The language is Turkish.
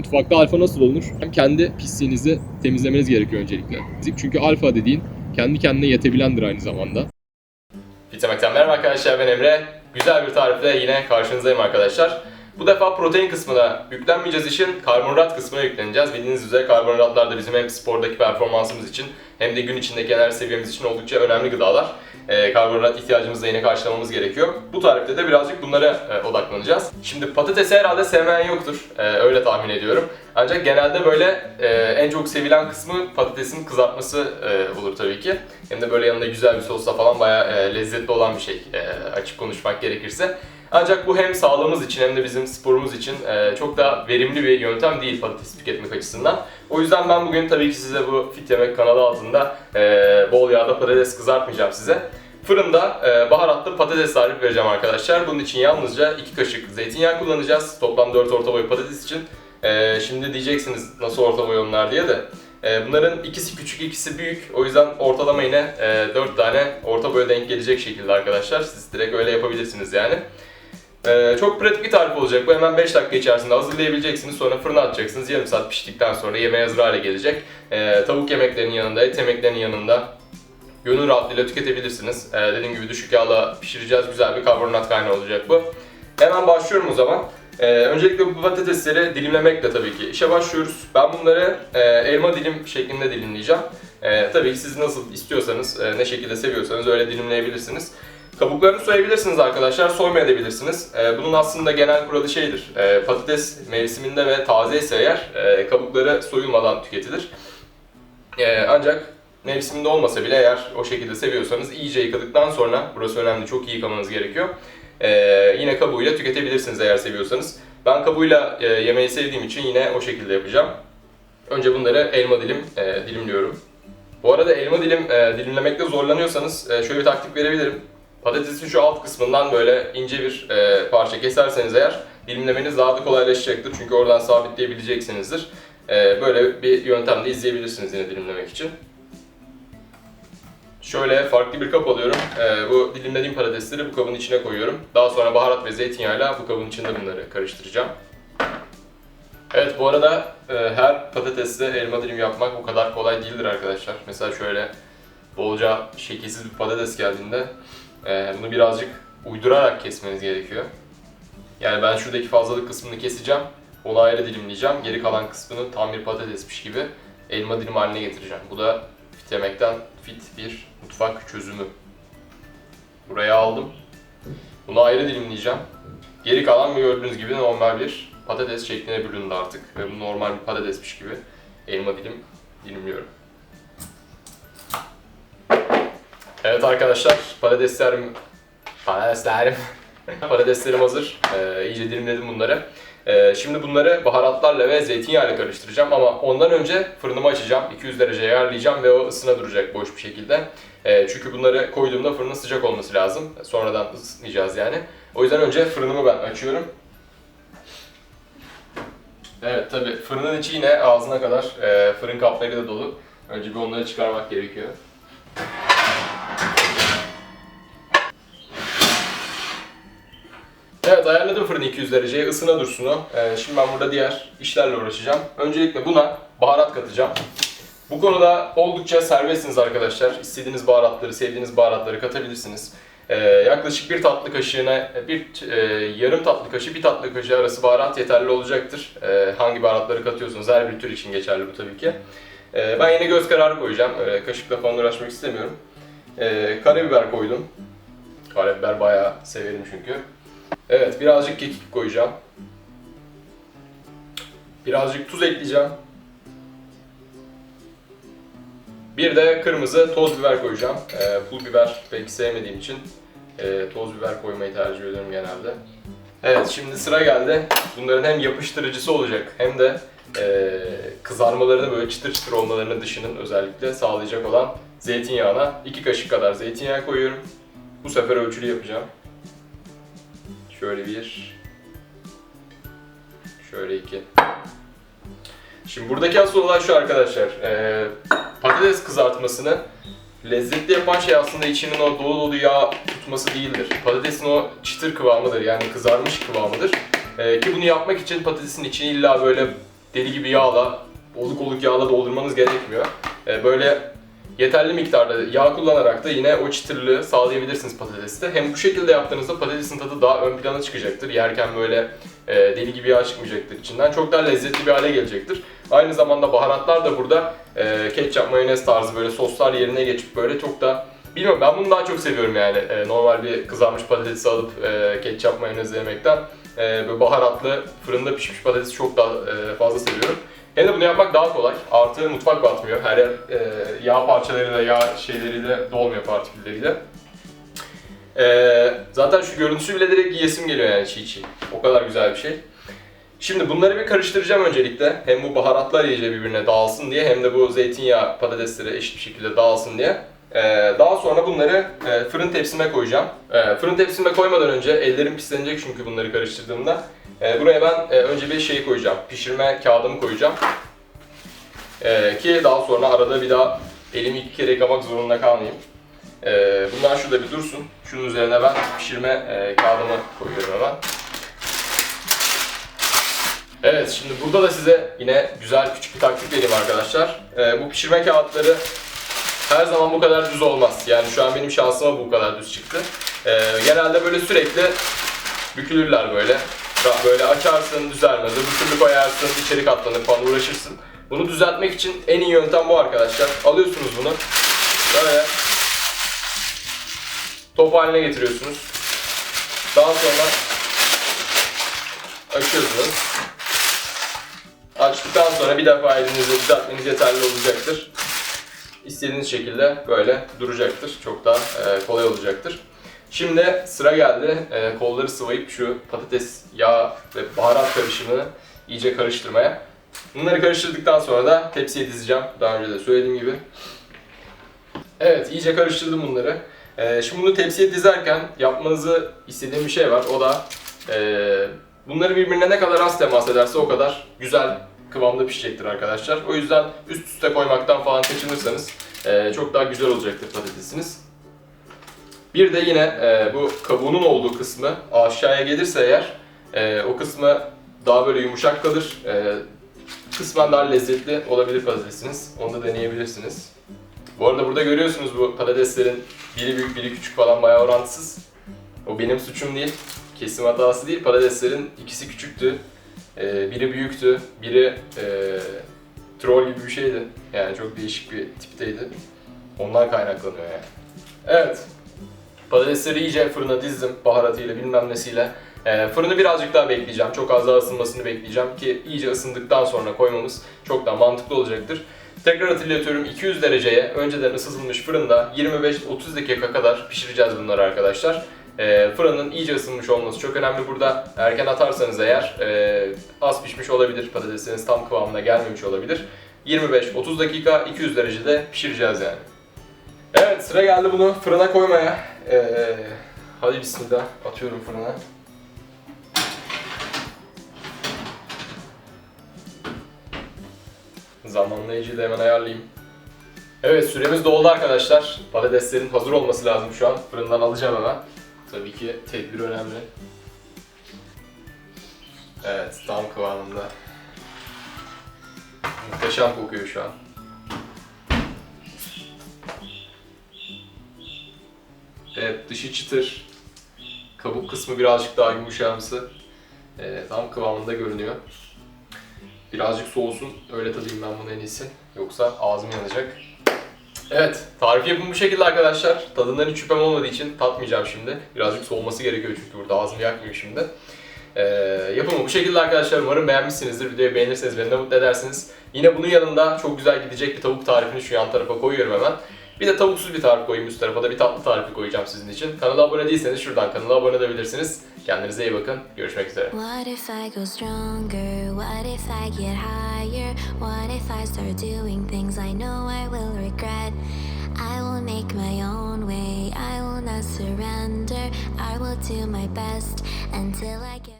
Mutfakta alfa nasıl olunur? Kendi pisliğinizi temizlemeniz gerekiyor öncelikle. Çünkü alfa dediğin kendi kendine yetebilendir aynı zamanda. Bitemekten merhaba arkadaşlar ben Emre. Güzel bir tarifle yine karşınızdayım arkadaşlar. Bu defa protein kısmına yüklenmeyeceğiz için karbonhidrat kısmına yükleneceğiz. Bildiğiniz üzere karbonhidratlar da bizim hem spordaki performansımız için hem de gün içindeki enerji seviyemiz için oldukça önemli gıdalar. Ee, karbonhidrat ihtiyacımızı da yine karşılamamız gerekiyor. Bu tarifte de birazcık bunlara e, odaklanacağız. Şimdi patatesi herhalde sevmeyen yoktur. Ee, öyle tahmin ediyorum. Ancak genelde böyle e, en çok sevilen kısmı patatesin kızartması e, olur tabii ki. Hem de böyle yanında güzel bir sosla falan bayağı e, lezzetli olan bir şey e, açık konuşmak gerekirse. Ancak bu hem sağlığımız için hem de bizim sporumuz için e, çok da verimli bir yöntem değil patates tüketmek açısından. O yüzden ben bugün tabii ki size bu Fit Yemek kanalı altında e, bol yağda patates kızartmayacağım size. Fırında e, baharatlı patates tarifi vereceğim arkadaşlar. Bunun için yalnızca 2 kaşık zeytinyağı kullanacağız. Toplam 4 orta boy patates için. Şimdi diyeceksiniz nasıl orta boy onlar diye de. Bunların ikisi küçük, ikisi büyük. O yüzden ortalama yine e, 4 tane orta boya denk gelecek şekilde arkadaşlar. Siz direkt öyle yapabilirsiniz yani. Ee, çok pratik bir tarif olacak. Bu hemen 5 dakika içerisinde hazırlayabileceksiniz. Sonra fırına atacaksınız. Yarım saat piştikten sonra yemeğe hazır hale gelecek. Ee, tavuk yemeklerinin yanında, et yemeklerinin yanında gönül rahatlığıyla tüketebilirsiniz. Ee, dediğim gibi düşük yağla pişireceğiz. Güzel bir karbonhidrat kaynağı olacak bu. Hemen başlıyorum o zaman. Ee, öncelikle bu patatesleri dilimlemekle tabii ki işe başlıyoruz. Ben bunları e, elma dilim şeklinde dilimleyeceğim. E, tabii siz nasıl istiyorsanız, e, ne şekilde seviyorsanız öyle dilimleyebilirsiniz. Kabuklarını soyabilirsiniz arkadaşlar, soymayabilirsiniz. Ee, bunun aslında genel kuralı şeydir. Ee, patates mevsiminde ve taze ise eğer e, kabukları soyulmadan tüketilir. Ee, ancak mevsiminde olmasa bile eğer o şekilde seviyorsanız iyice yıkadıktan sonra, burası önemli, çok iyi yıkamanız gerekiyor. Ee, yine kabuğuyla tüketebilirsiniz eğer seviyorsanız. Ben kabuğuyla e, yemeği sevdiğim için yine o şekilde yapacağım. Önce bunları elma dilim e, dilimliyorum. Bu arada elma dilim e, dilimlemekte zorlanıyorsanız e, şöyle bir taktik verebilirim. Patatesin şu alt kısmından böyle ince bir e, parça keserseniz eğer dilimlemeniz daha da kolaylaşacaktır. Çünkü oradan sabitleyebileceksinizdir. E, böyle bir yöntem de izleyebilirsiniz yine dilimlemek için. Şöyle farklı bir kap alıyorum. E, bu dilimlediğim patatesleri bu kabın içine koyuyorum. Daha sonra baharat ve zeytinyağıyla bu kabın içinde bunları karıştıracağım. Evet bu arada e, her patatesle elma dilim yapmak bu kadar kolay değildir arkadaşlar. Mesela şöyle bolca şekilsiz bir patates geldiğinde ee, bunu birazcık uydurarak kesmeniz gerekiyor. Yani ben şuradaki fazlalık kısmını keseceğim. Onu ayrı dilimleyeceğim. Geri kalan kısmını tam bir patatesmiş gibi elma dilim haline getireceğim. Bu da fit yemekten fit bir mutfak çözümü. Buraya aldım. Bunu ayrı dilimleyeceğim. Geri kalan gördüğünüz gibi normal bir patates şekline büründü artık. Ve bu normal bir patatesmiş gibi elma dilim dilimliyorum. Evet arkadaşlar, patateslerim, patateslerim, patateslerim hazır. Ee, iyice dilimledim bunları. Ee, şimdi bunları baharatlarla ve zeytinyağıyla karıştıracağım ama ondan önce fırınımı açacağım. 200 dereceye ayarlayacağım ve o ısına duracak boş bir şekilde. Ee, çünkü bunları koyduğumda fırının sıcak olması lazım. Sonradan ısıtmayacağız yani. O yüzden önce fırınımı ben açıyorum. Evet tabi fırının içi yine ağzına kadar e, fırın kaplarıyla dolu. Önce bir onları çıkarmak gerekiyor. Evet ayarladım fırını 200 dereceye ısına dursun o. Ee, şimdi ben burada diğer işlerle uğraşacağım. Öncelikle buna baharat katacağım. Bu konuda oldukça serbestsiniz arkadaşlar. İstediğiniz baharatları, sevdiğiniz baharatları katabilirsiniz. Ee, yaklaşık bir tatlı kaşığına, bir e, yarım tatlı kaşığı, bir tatlı kaşığı arası baharat yeterli olacaktır. Ee, hangi baharatları katıyorsunuz, her bir tür için geçerli bu tabii ki. Ee, ben yine göz kararı koyacağım. Öyle kaşıkla falan uğraşmak istemiyorum. Ee, karabiber koydum. Karabiber bayağı severim çünkü. Evet, birazcık kekik koyacağım. Birazcık tuz ekleyeceğim. Bir de kırmızı toz biber koyacağım. Ee, pul biber pek sevmediğim için e, toz biber koymayı tercih ediyorum genelde. Evet, şimdi sıra geldi. Bunların hem yapıştırıcısı olacak hem de e, kızarmalarını böyle çıtır çıtır olmalarını dışının özellikle sağlayacak olan zeytinyağına 2 kaşık kadar zeytinyağı koyuyorum. Bu sefer ölçülü yapacağım. Şöyle bir. Şöyle iki. Şimdi buradaki asıl olay şu arkadaşlar. Ee, patates kızartmasını lezzetli yapan şey aslında içinin o dolu dolu yağ tutması değildir. Patatesin o çıtır kıvamıdır yani kızarmış kıvamıdır. Ee, ki bunu yapmak için patatesin içini illa böyle deli gibi yağla, oluk oluk yağla doldurmanız gerekmiyor. Ee, böyle yeterli miktarda yağ kullanarak da yine o çıtırlığı sağlayabilirsiniz patateste. Hem bu şekilde yaptığınızda patatesin tadı daha ön plana çıkacaktır. Yerken böyle e, deli gibi yağ çıkmayacaktır içinden. Çok daha lezzetli bir hale gelecektir. Aynı zamanda baharatlar da burada e, ketçap, mayonez tarzı böyle soslar yerine geçip böyle çok da Bilmiyorum ben bunu daha çok seviyorum yani E, normal bir kızarmış patatesi alıp e, ketçap mayonezle yemekten e, böyle baharatlı fırında pişmiş patatesi çok daha e, fazla seviyorum. Hem de bunu yapmak daha kolay. Artı mutfak batmıyor. Her yer e, yağ parçalarıyla, yağ şeyleriyle dolmuyor partikülleriyle. E, zaten şu görüntüsü bile direkt yiyesim geliyor yani çiğ çiğ. O kadar güzel bir şey. Şimdi bunları bir karıştıracağım öncelikle. Hem bu baharatlar iyice birbirine dağılsın diye hem de bu zeytinyağı patatesleri eşit bir şekilde dağılsın diye. Ee, daha sonra bunları e, fırın tepsime koyacağım. Ee, fırın tepsime koymadan önce ellerim pislenecek çünkü bunları karıştırdığımda. Ee, buraya ben e, önce bir şey koyacağım. Pişirme kağıdımı koyacağım. Ee, ki daha sonra arada bir daha elimi iki kere yıkamak zorunda kalmayayım. Ee, bunlar şurada bir dursun. Şunun üzerine ben pişirme e, kağıdımı koyuyorum hemen. Evet şimdi burada da size yine güzel küçük bir taktik vereyim arkadaşlar. Bu pişirme kağıtları her zaman bu kadar düz olmaz. Yani şu an benim şansıma bu kadar düz çıktı. Genelde böyle sürekli bükülürler böyle. Böyle açarsın düzelmez, öbür türlü koyarsın içeri katlanır falan uğraşırsın. Bunu düzeltmek için en iyi yöntem bu arkadaşlar. Alıyorsunuz bunu böyle top haline getiriyorsunuz. Daha sonra açıyorsunuz. Açtıktan sonra bir defa elinizle düzeltmeniz yeterli olacaktır. İstediğiniz şekilde böyle duracaktır. Çok daha e, kolay olacaktır. Şimdi sıra geldi e, kolları sıvayıp şu patates, yağ ve baharat karışımını iyice karıştırmaya. Bunları karıştırdıktan sonra da tepsiye dizeceğim. Daha önce de söylediğim gibi. Evet, iyice karıştırdım bunları. E, şimdi bunu tepsiye dizerken yapmanızı istediğim bir şey var. O da e, bunları birbirine ne kadar az temas ederse o kadar güzel kıvamda pişecektir arkadaşlar. O yüzden üst üste koymaktan falan kaçınırsanız e, çok daha güzel olacaktır patatesiniz. Bir de yine e, bu kabuğunun olduğu kısmı aşağıya gelirse eğer e, o kısmı daha böyle yumuşak kalır. E, kısmen daha lezzetli olabilir patatesiniz. Onu da deneyebilirsiniz. Bu arada burada görüyorsunuz bu patateslerin biri büyük biri küçük falan bayağı orantısız. O benim suçum değil. Kesim hatası değil. Patateslerin ikisi küçüktü. Ee, biri büyüktü, biri e, troll gibi bir şeydi. Yani çok değişik bir tipteydi. Ondan kaynaklanıyor yani. Evet. Patatesleri iyice fırına dizdim baharatıyla bilmem nesiyle. Ee, fırını birazcık daha bekleyeceğim. Çok az daha ısınmasını bekleyeceğim ki iyice ısındıktan sonra koymamız çok daha mantıklı olacaktır. Tekrar hatırlatıyorum 200 dereceye önceden ısıtılmış fırında 25-30 dakika kadar pişireceğiz bunları arkadaşlar. Ee, fırının iyice ısınmış olması çok önemli burada. Erken atarsanız eğer e, az pişmiş olabilir, patatesiniz tam kıvamına gelmemiş olabilir. 25-30 dakika 200 derecede pişireceğiz yani. Evet sıra geldi bunu fırına koymaya. Ee, hadi bismillah atıyorum fırına. Zamanlayıcıyı da hemen ayarlayayım. Evet süremiz doldu arkadaşlar. Patateslerin hazır olması lazım şu an. Fırından alacağım hemen. Tabii ki tedbir önemli. Evet tam kıvamında. Muhteşem kokuyor şu an. Evet dışı çıtır. Kabuk kısmı birazcık daha yumuşamsı. Ee, tam kıvamında görünüyor. Birazcık soğusun öyle tadayım ben bunu en iyisi. Yoksa ağzım yanacak. Evet, tarifi yapımı bu şekilde arkadaşlar. Tadından hiç şüphem olmadığı için tatmayacağım şimdi. Birazcık soğuması gerekiyor çünkü burada ağzımı yakmıyor şimdi. Ee, yapımı bu şekilde arkadaşlar. Umarım beğenmişsinizdir. Videoyu beğenirseniz beni de mutlu edersiniz. Yine bunun yanında çok güzel gidecek bir tavuk tarifini şu yan tarafa koyuyorum hemen. Bir de tavuksuz bir tarif koyayım üst tarafa da bir tatlı tarifi koyacağım sizin için. Kanala abone değilseniz şuradan kanala abone edebilirsiniz. Kendinize iyi bakın. Görüşmek üzere. What if I go stronger? What if I get higher? What if I start doing things I know I will regret? I will make my own way. I will not surrender. I will do my best until I get.